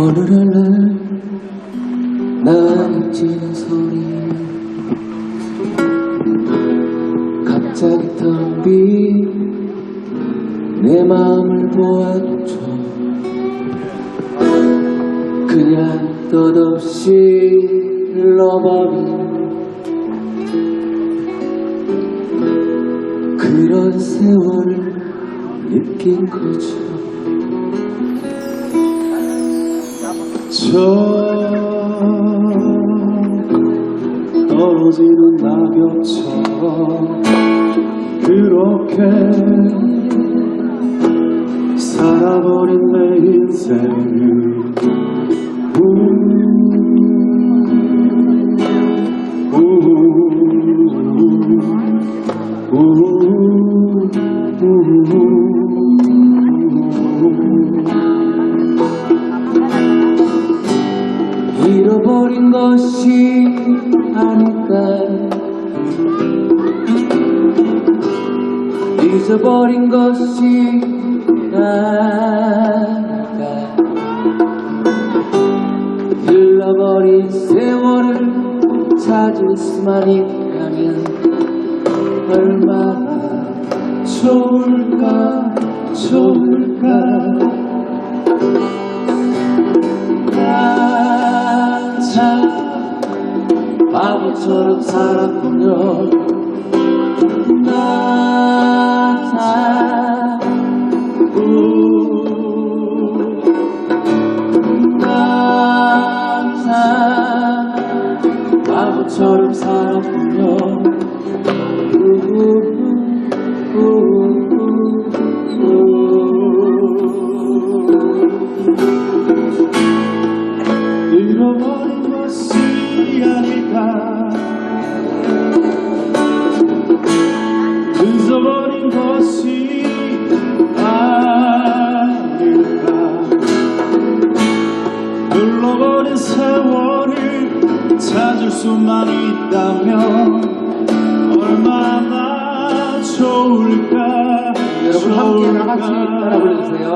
오늘은 날 지는 소리. 갑자기 텅 빈 내 마음을 보아줘 그냥 뜻없이 흘러버린 그런 세월을 느낀 거죠 저 떨어지는 낙엽처럼 그렇게 살아버린 내 인생을 것이 아닐까? 잊어버린 것이 아닐까 흘러버린 세월을 찾을 수만 있다면 얼마나 좋을까 좋을까 바보처럼 살았군요. 나참 나참 바보처럼 찾을 수만 있다면 얼마나 좋을까 여러분 함께 다 같이 따라 불러주세요.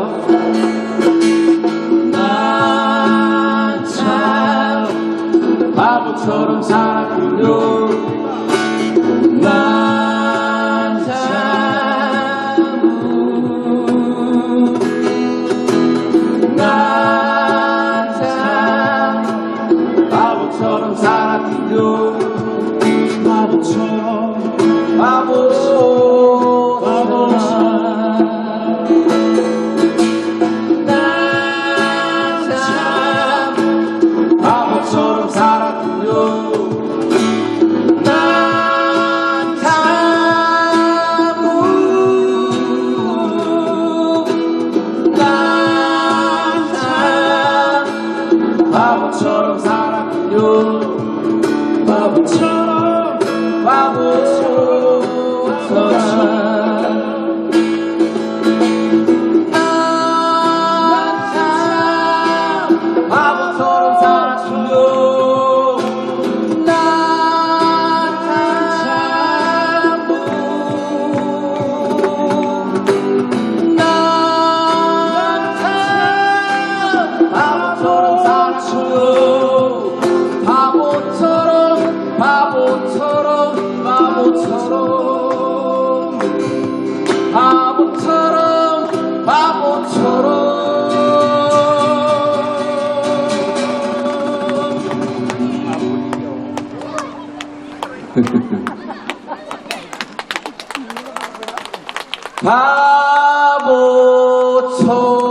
나참 바보처럼 살았군요 살 바보처럼 바보처럼. 바보처럼 바보처럼. 바보처럼 바보처럼